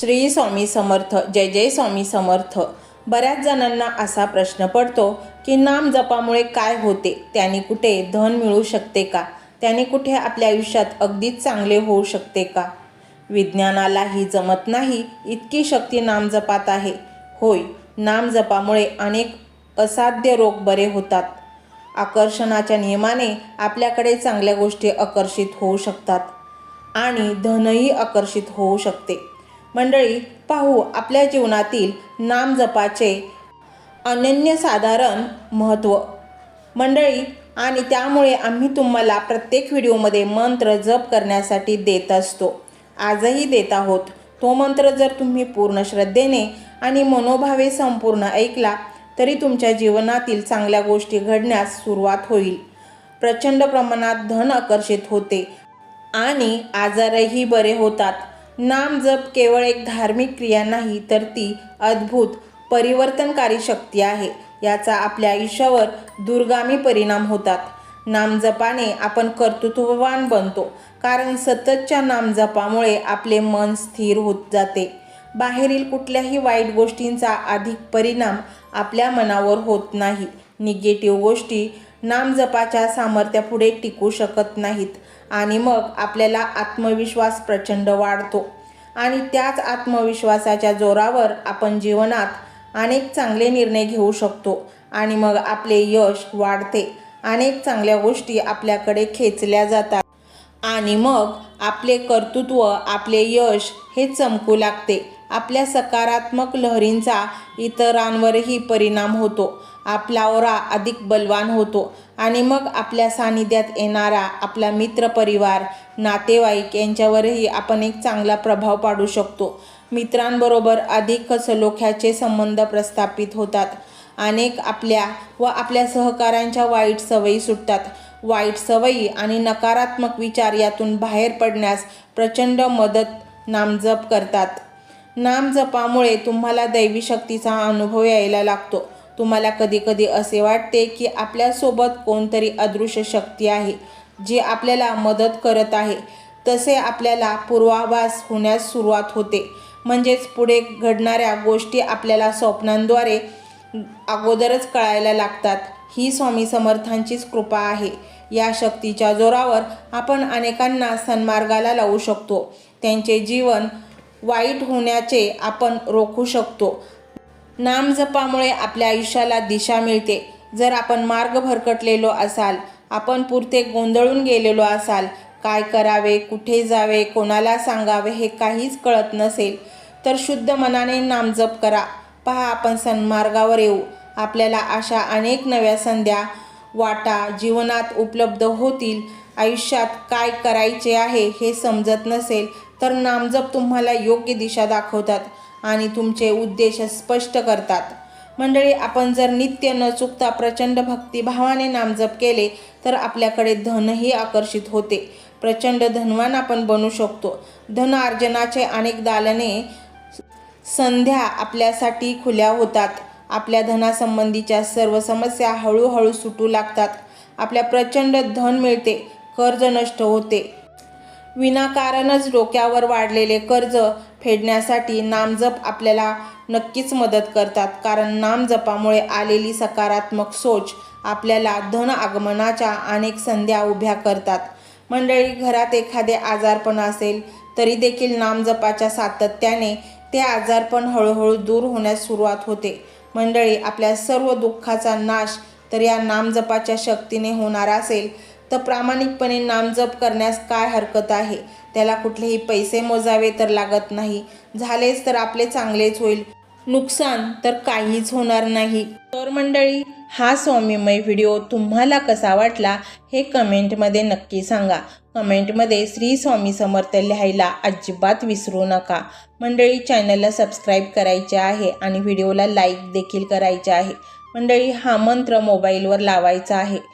श्री स्वामी समर्थ जय जय स्वामी समर्थ. बऱ्याच जणांना असा प्रश्न पडतो की नाम जपामुळे काय होते? त्याने कुठे धन मिळू शकते का? त्याने कुठे आपल्या आयुष्यात अगदीच चांगले होऊ शकते का? विज्ञानालाही जमत नाही इतकी शक्ती नामजपात आहे. होय नामजपामुळे अनेक असाध्य रोग बरे होतात. आकर्षणाच्या नियमाने आपल्याकडे चांगल्या गोष्टी आकर्षित होऊ शकतात आणि धनही आकर्षित होऊ शकते. मंडळी पाहू आपल्या जीवनातील नामजपाचे अनन्यसाधारण महत्त्व. मंडळी आणि त्यामुळे आम्ही तुम्हाला प्रत्येक व्हिडिओमध्ये मंत्र जप करण्यासाठी देत असतो. आजही देत आहोत. तो मंत्र जर तुम्ही पूर्ण श्रद्धेने आणि मनोभावे संपूर्ण ऐकला तरी तुमच्या जीवनातील चांगल्या गोष्टी घडण्यास सुरुवात होईल. प्रचंड प्रमाणात धन आकर्षित होते आणि आजारही बरे होतात. नाम जप केवळ एक धार्मिक क्रिया नाही तर ती अद्भुत परिवर्तनकारी शक्ती आहे. याचा आपल्या आयुष्यावर दुर्गामी परिणाम होतात. नामजपाने आपण कर्तृत्ववान बनतो कारण सततच्या नामजपामुळे आपले मन स्थिर होत जाते. बाहेरील कुठल्याही वाईट गोष्टींचा अधिक परिणाम आपल्या मनावर होत नाही. निगेटिव्ह गोष्टी नामजपाच्या सामर्थ्यापुढे टिकू शकत नाहीत. आणि मग आपल्याला आत्मविश्वास प्रचंड वाढतो. आणि त्याच आत्मविश्वासाच्या जोरावर आपण जीवनात अनेक चांगले निर्णय घेऊ शकतो आणि मग आपले यश वाढते. अनेक चांगल्या गोष्टी आपल्याकडे खेचल्या जातात. आणि मग आपले कर्तृत्व आपले यश हे चमकू लागते. आपल्या सकारात्मक लहरींचा इतरांवरही परिणाम होतो. आपला ओरा अधिक बलवान होतो. आणि मग आपल्या सानिध्यात येणारा आपला मित्रपरिवार नातेवाईक यांच्यावरही आपण एक चांगला प्रभाव पाडू शकतो. मित्रांबरोबर अधिक सलोख्याचे संबंध प्रस्थापित होतात. अनेक आपल्या व आपल्या सहकाऱ्यांच्या वाईट सवयी सुटतात. वाईट सवयी आणि नकारात्मक विचार यातून बाहेर पडण्यास प्रचंड मदत नामजप करतात. नामजपामुळे तुम्हाला दैवी शक्तीचा अनुभव यायला लागतो. तुम्हाला कधीकधी असे वाटते की आपल्यासोबत कोणतरी अदृश्य शक्ती आहे जी आपल्याला मदत करत आहे. तसे आपल्याला पूर्वाभास होण्यास सुरुवात होते. म्हणजेच पुढे घडणाऱ्या गोष्टी आपल्याला स्वप्नांद्वारे अगोदरच कळायला लागतात. ही स्वामी समर्थांचीच कृपा आहे. या शक्तीच्या जोरावर आपण अनेकांना सन्मार्गाला लावू शकतो. त्यांचे जीवन वाईट होण्याचे आपण रोखू शकतो. नामजपामुळे आपल्या आयुष्याला दिशा मिळते. जर आपण मार्ग भरकटलेलो असाल आपण पुरते गोंधळून गेलेलो असाल काय करावे कुठे जावे कोणाला सांगावे हे काहीच कळत नसेल तर शुद्ध मनाने नामजप करा. पहा आपण सन्मार्गावर येऊ. आपल्याला अशा अनेक नव्या संध्या वाटा जीवनात उपलब्ध होतील. आयुष्यात काय करायचे आहे हे समजत नसेल तर नामजप तुम्हाला योग्य दिशा दाखवतात. आणि तुमचे उद्देश स्पष्ट करतात. मंडळी आपण जर नित्य न चुकता प्रचंड भक्तिभावाने नामजप केले तर आपल्याकडे धनही आकर्षित होते. प्रचंड धनवान आपण बनू शकतो. धन अर्जनाचे अनेक दालने संध्या आपल्यासाठी खुल्या होतात. आपल्या धनासंबंधीच्या सर्व समस्या हळूहळू सुटू लागतात. आपल्या प्रचंड धन मिळते. कर्ज नष्ट होते. विनाकारणच डोक्यावर वाढलेले कर्ज फेडण्यासाठी नामजप आपल्याला नक्कीच मदत करतात. कारण नामजपामुळे आलेली सकारात्मक सोच आपल्याला धन आगमनाच्या अनेक संध्या उभ्या करतात. मंडळी घरात एखादे आजारपण असेल तरी देखील नामजपाच्या सातत्याने ते आजारपण हळूहळू दूर होण्यास सुरुवात होते. मंडळी आपल्या सर्व दुःखाचा नाश तर या नामजपाच्या शक्तीने होणार असेल तर प्रामाणिकपणे नामजप करण्यास काय हरकत आहे? त्याला कुठलेही पैसे मोजावे तर लागत नाही. झालेच तर आपले चांगलेच होईल. नुकसान तर काहीच होणार नाही. तर मंडळी हा स्वामीमय व्हिडिओ तुम्हाला कसा वाटला हे कमेंटमध्ये नक्की सांगा. कमेंटमध्ये श्री स्वामी समर्थ लिहायला अजिबात विसरू नका. मंडळी चॅनलला सबस्क्राईब करायचे आहे आणि व्हिडिओला लाईक देखील करायचे आहे. मंडळी हा मंत्र मोबाईलवर लावायचा आहे.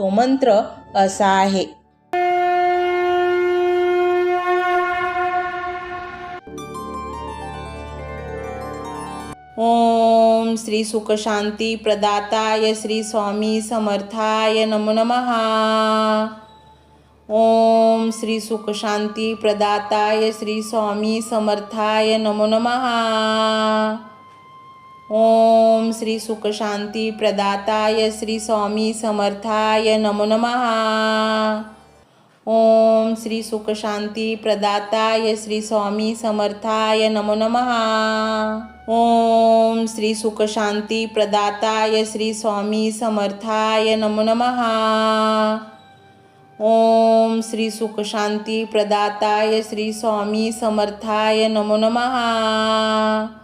तो मंत्र असा आहे. ओम श्री सुखशांती प्रदाताय श्री स्वामी समर्थाय नमो नमः. ओम श्री सुखशांती प्रदाताय श्री स्वामी समर्थाय नमो नमः. ओम श्री सुखशांती प्रदाताय श्री स्वामी समर्थाय नमो नमहा ओम श्री सुखशांती प्रदाताय श्री स्वामी समर्थाय नमो नमहा ओम श्री सुखशांती प्रदाताय श्री स्वामी समर्थाय नमो नमहा ओम श्री सुखशांती प्रदाताय श्री स्वामी समर्थाय नमो नमहा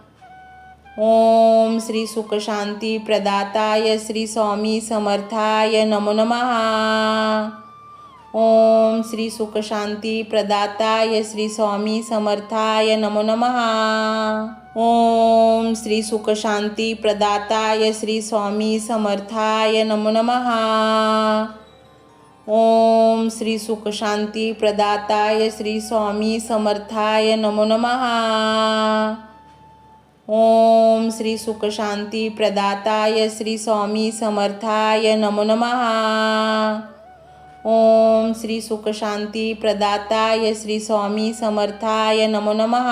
ओम श्री सुखशांती प्रदाताय श्री स्वामी समर्थाय नमो नमः. ओम श्री सुखशांती प्रदाताय श्री स्वामी समर्थाय नमो नमः. ओम श्री सुखशांती प्रदाताय श्री स्वामी समर्थाय नमो नमः. ओम श्री सुखशांती प्रदाताय श्री स्वामी समर्थाय नमो नमः. ओम श्री सुखशांती प्रदाताय श्री स्वामी समर्थाय नमो नमः। ओम श्री सुखशांती प्रदाताय श्री स्वामी समर्थाय नमो नमः।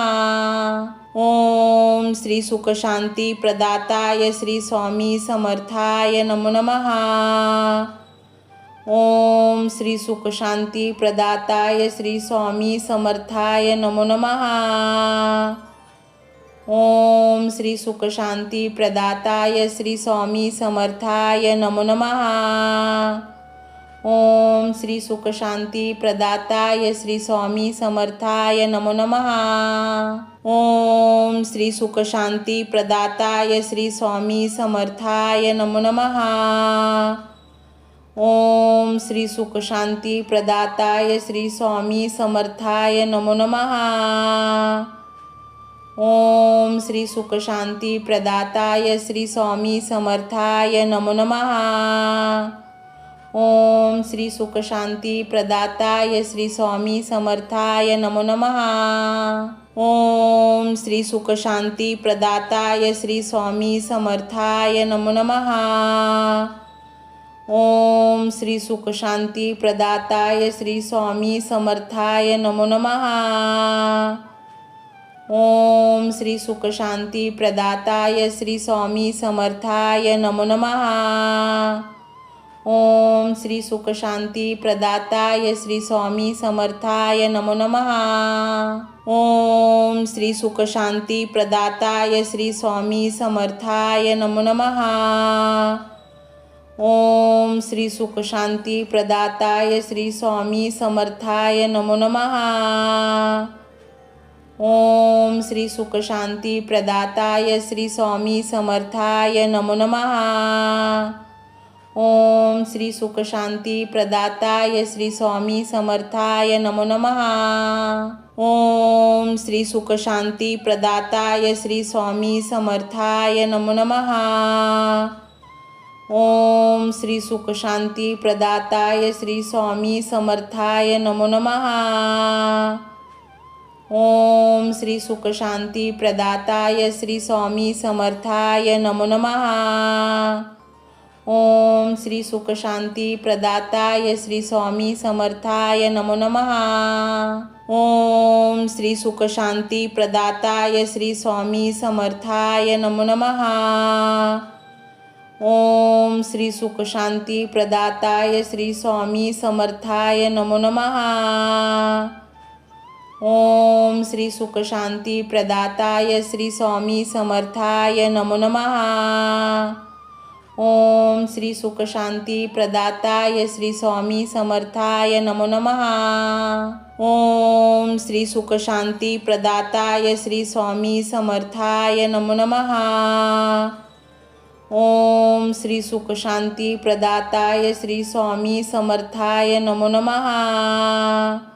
ओम श्री सुखशांती प्रदाताय श्री स्वामी समर्थाय नमो नमः। ओम श्री सुखशांती प्रदाताय श्री स्वामी समर्थाय नमो नमः। ओम श्री सुखशांती प्रदाताय श्री स्वामी समर्थाय नमो नमः। ओम श्री सुखशांती प्रदाताय श्री स्वामी समर्थाय नमो नमः। ओम श्री सुखशांती प्रदाताय श्री स्वामी समर्थाय नमो नमः। ओम श्री सुखशांती प्रदाताय श्री स्वामी समर्थाय नमो नमः। ओम श्री सुखशांती प्रदाताय श्री स्वामी समर्थाय नमो नमहा ओम श्री सुखशांती प्रदाताय श्री स्वामी समर्थाय नमो नमहा ओम श्री सुखशांती प्रदाताय श्री स्वामी समर्थाय नमो नमहा ओम श्री सुखशांती प्रदाताय श्री स्वामी समर्थाय नमो नमहा ओम श्री सुखशांती प्रदाताय श्री स्वामी समर्थाय नमो नमहा ओम श्री सुखशांती प्रदाताय श्री स्वामी समर्थाय नमो नमः। ओम श्री सुखशांती प्रदाताय श्री स्वामी समर्थाय नमो नमः। ओम श्री सुखशांती प्रदाताय श्री स्वामी समर्थाय नमो नमहा ओम श्री सुखशांती प्रदाताय श्री स्वामी समर्थाय नमो नमः. ओम श्री सुखशांती प्रदाताय श्री स्वामी समर्थाय नमो नमः. ओम श्री सुखशांती प्रदाताय श्री स्वामी समर्थाय नमो नमः. ओम श्री सुखशांती प्रदाताय श्री स्वामी समर्थाय नमो नमः. ओम श्री सुखशांती प्रदाताय श्री स्वामी समर्थाय नमो नमहा ओम श्री सुखशांती प्रदाताय श्री स्वामी समर्थाय नमो नमहा ओम श्री सुखशांती प्रदाताय श्री स्वामी समर्थाय नमो नमहा ओम श्री सुखशांती प्रदाताय श्री स्वामी समर्थाय नमो नमहा ओम श्री सुख शांती प्रदाताय श्री स्वामी समर्थाय नमो नमहा ओम श्री सुख शांती प्रदाताय श्री स्वामी समर्थाय नमो नमः। ओम श्री सुख शांती प्रदाताय श्री स्वामी समर्थाय नमो नमः। ओम श्री सुख शांती प्रदाताय श्री स्वामी समर्थाय नमो नमहा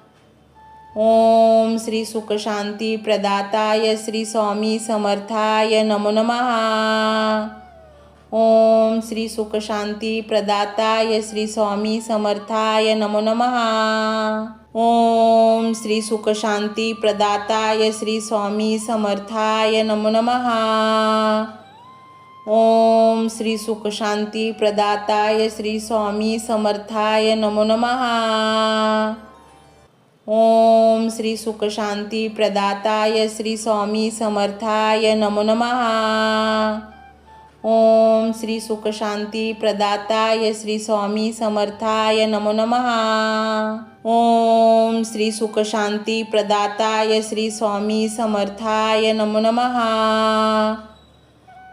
ओम श्री सुख शांती प्रदाताय श्री स्वामी समर्थाय नमो नमहा ओम श्री सुख शांती प्रदाताय श्री स्वामी समर्थाय नमो नमः। ओम श्री सुख शांती प्रदाताय श्री स्वामी समर्थाय नमो नमः। ओम श्री सुख शांती प्रदाताय श्री स्वामी समर्थाय नमो नमहा ओम श्री सुख शांती प्रदाताय श्री स्वामी समर्थाय नमो नमहा ओम श्री सुख शांती प्रदाताय श्री स्वामी समर्थाय नमो नमः। ओम श्री सुख शांती प्रदाताय श्री स्वामी समर्थाय नमो नमः।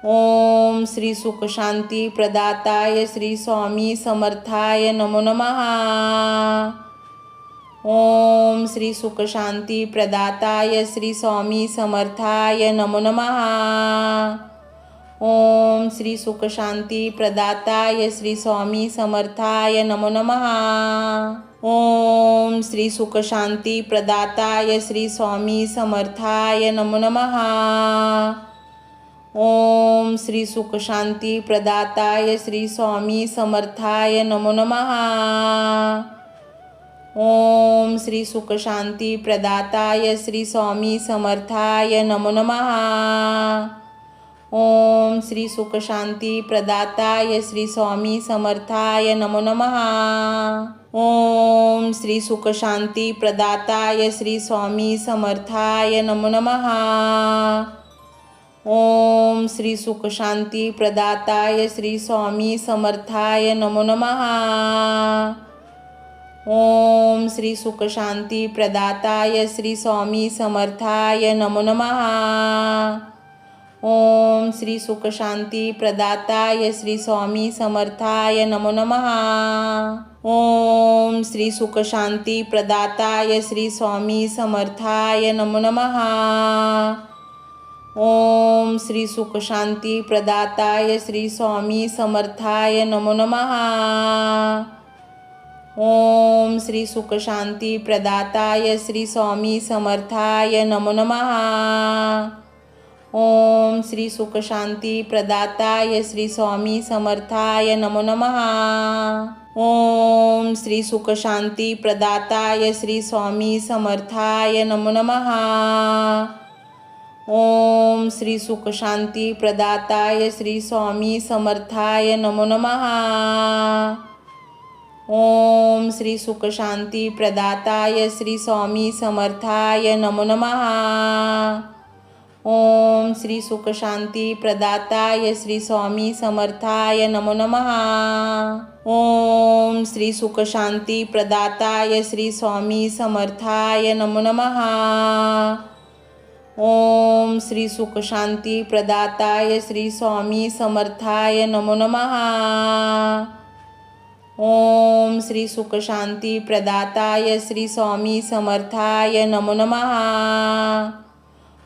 ओम श्री सुख शांती प्रदाताय श्री स्वामी समर्थाय नमो नमहा ओम श्री सुख शांती प्रदाताय श्री स्वामी समर्थाय नमो नमहा ओम श्री सुख शांती प्रदाताय श्री स्वामी समर्थाय नमो नमः. ओम श्री सुख शांती प्रदाताय श्री स्वामी समर्थाय नमो नमहा ओम श्री सुख शांती प्रदाताय श्री स्वामी समर्थाय नमो नमहा ओम श्री सुख शांती प्रदाताय श्री स्वामी समर्थाय नमो नमहा ओम श्री सुख शांती प्रदाताय श्री स्वामी समर्थाय नमो नमः। ओम श्री सुख शांती प्रदाताय श्री स्वामी समर्थाय नमो नमः। ओम श्री सुख शांती प्रदाताय श्री स्वामी समर्थाय नमो नमः। ओम श्री सुख शांती प्रदाताय श्री स्वामी समर्थाय नमो नमहा ओम श्री सुख शांती प्रदाताय श्री स्वामी समर्थाय नमो नमः। ओम श्री सुख शांती प्रदाताय श्री स्वामी समर्थाय नमो नमः। ओम श्री सुख शांती प्रदाताय श्री स्वामी समर्थाय नमो नमः। ओम श्री सुख शांती प्रदाताय श्री स्वामी समर्थाय नमो नमः. ओम श्री सुख शांती प्रदाताय श्री स्वामी समर्थाय नमो नमः. ओम श्री सुख शांती प्रदाताय श्री स्वामी समर्थाय नमो नमः. ओम श्री सुख शांती प्रदाताय श्री स्वामी समर्थाय नमो नमः. ओम श्री सुख शांती प्रदाताय श्री स्वामी समर्थाय नमो नमहा ओम श्री सुख शांती प्रदाताय श्री स्वामी समर्थाय नमो नमः। ओम श्री सुख शांती प्रदाताय श्री स्वामी समर्थाय नमो नमः। ओम श्री सुख शांती प्रदाताय श्री स्वामी समर्थाय नमो नमः। ओम श्री सुख शांती प्रदाताय श्री स्वामी समर्थाय नमो नमहा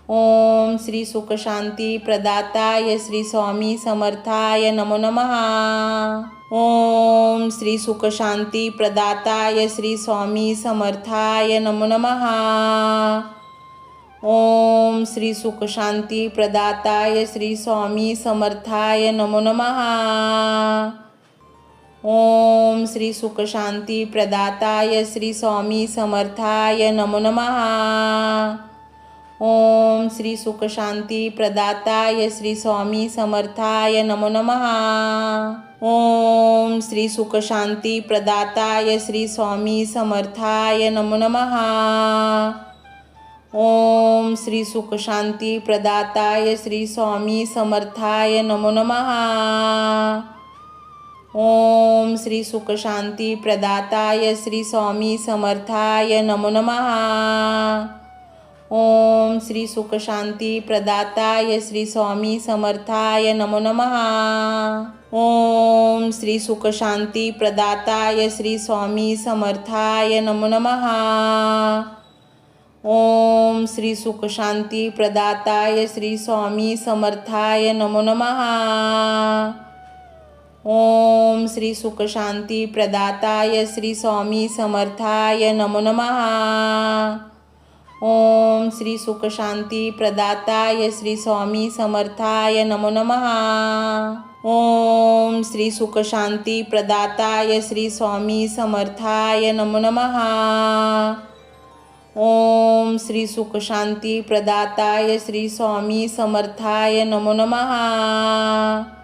ओम श्री सुख शांती प्रदाताय श्री स्वामी समर्थाय नमो नमः। ओम श्री सुख शांती प्रदाताय श्री स्वामी समर्थाय नमो नमः। ओम श्री सुख शांती प्रदाताय श्री स्वामी समर्थाय नमो नमहा ओम श्री सुख शांती प्रदाताय श्री स्वामी समर्थाय नमो नमहा ओम श्री सुख शांती प्रदाताय श्री स्वामी समर्थाय नमो नमः. ओम श्री सुख शांती प्रदाताय श्री स्वामी समर्थाय नमो नमः. ओम श्री सुख शांती प्रदाताय श्री स्वामी समर्थाय नमो नमः. ओम श्री सुख शांती प्रदाताय श्री स्वामी समर्थाय नमो नमहा ओम श्री सुख शांती प्रदाताय श्री स्वामी समर्थाय नमो नमः. ओम श्री सुख शांती प्रदाताय श्री स्वामी समर्थाय नमो नमः. ओम श्री सुख शांती प्रदाताय श्री स्वामी समर्थाय नमो नमहा ओम श्री सुख शांती प्रदाताय श्री स्वामी समर्थाय नमो नमहा ओम श्री सुख शांती प्रदाताय श्री स्वामी समर्थाय नमो नमहा ओम श्री सुख शांती प्रदाताय श्री स्वामी समर्थाय नमो नमहा ओम श्री सुख शांती प्रदाताय श्री स्वामी समर्थाय नमो नमहा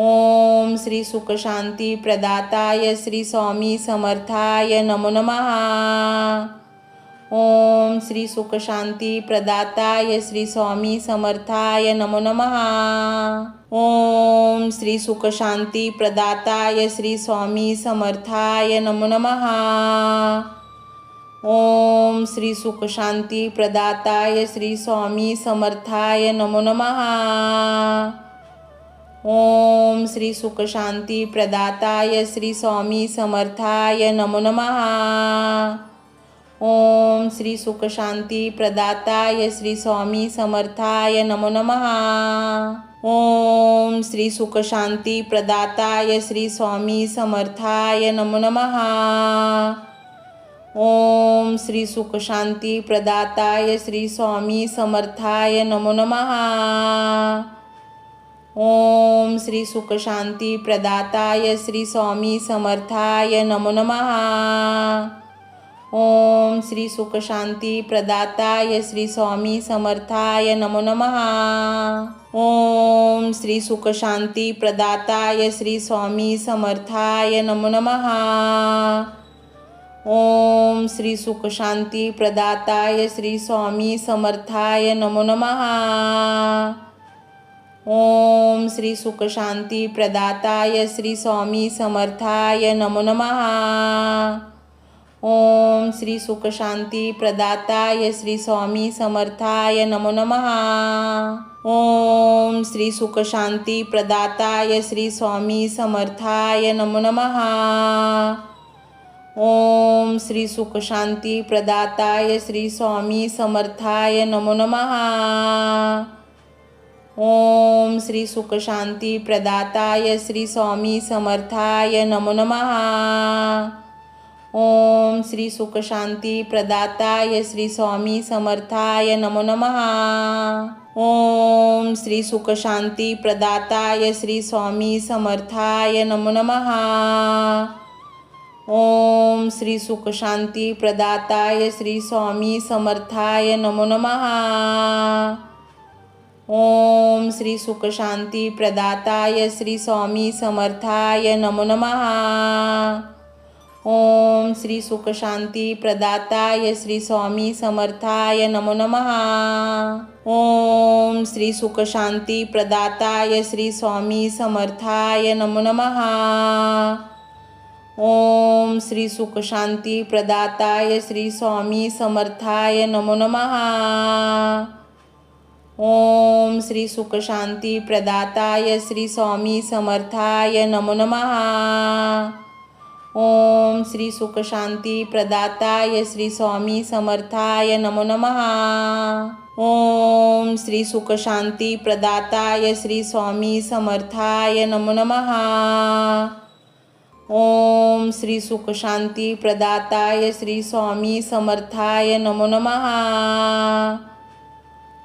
ओम श्री सुख शांती प्रदाताय श्री स्वामी समर्थाय नमो नमहा ओम श्री सुख शांती प्रदाताय श्री स्वामी समर्थाय नमो नमः। ओम श्री सुख शांती प्रदाताय श्री स्वामी समर्थाय नमो नमः। ओम श्री सुख शांती प्रदाताय श्री स्वामी समर्थाय नमो नमहा ओम श्री सुख शांती प्रदाताय श्री स्वामी समर्थाय नमो नमहा ओम श्री सुख शांती प्रदाताय श्री स्वामी समर्थाय नमो नमः. ओम श्री सुख शांती प्रदाताय श्री स्वामी समर्थाय नमो नमहा ओम श्री सुख शांती प्रदाताय श्री स्वामी समर्थाय नमो नमहा ओम श्री सुख शांती प्रदाताय श्री स्वामी समर्थाय नमो नमः। ओम श्री सुख शांती प्रदाताय श्री स्वामी समर्थाय नमो नमः। ओम श्री सुख शांती प्रदाताय श्री स्वामी समर्थाय नमो नमः। ओम श्री सुख शांती प्रदाताय श्री स्वामी समर्थाय नमो नमः। ओम श्री सुख शांती प्रदाताय श्री स्वामी समर्थाय नमो नमहा ओम श्री सुख शांती प्रदाताय श्री स्वामी समर्थाय नमो नमः। ओम श्री सुख शांती प्रदाताय श्री स्वामी समर्थाय नमो नमहा ओम श्री सुख शांती प्रदाताय श्री स्वामी समर्थाय नमो नमहा ओम श्री सुख शांती प्रदाताय श्री स्वामी समर्थाय नमो नमहा ओम श्री सुख शांती प्रदाताय श्री स्वामी समर्थाय नमो नमः। ओम श्री सुख शांती प्रदाताय श्री स्वामी समर्थाय नमो नमहा ओम श्री सुख शांती प्रदाताय श्री स्वामी समर्थाय नमो नमः। ओम श्री सुख शांती प्रदाताय श्री स्वामी समर्थाय नमो नमहा ओम श्री सुख शांती प्रदाताय श्री स्वामी समर्थाय नमो नमः. ओम श्री सुख शांती प्रदाताय श्री स्वामी समर्थाय नमो नमः. ओम श्री सुख शांती प्रदाताय श्री स्वामी समर्थाय नमो नमः. ओम श्री सुख शांती प्रदाताय श्री स्वामी समर्थाय नमो नमः। ओम श्री सुख शांती प्रदाताय श्री स्वामी समर्थाय नमो नमः। ओम श्री सुख शांती प्रदाताय श्री स्वामी समर्थाय नमो नमः। ओम श्री सुख शांती प्रदाताय श्री स्वामी समर्थाय नमो नमः।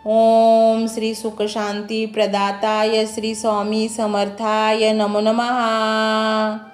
ओम श्री सुख शांती प्रदाताय श्री स्वामी समर्थाय नमो नमः।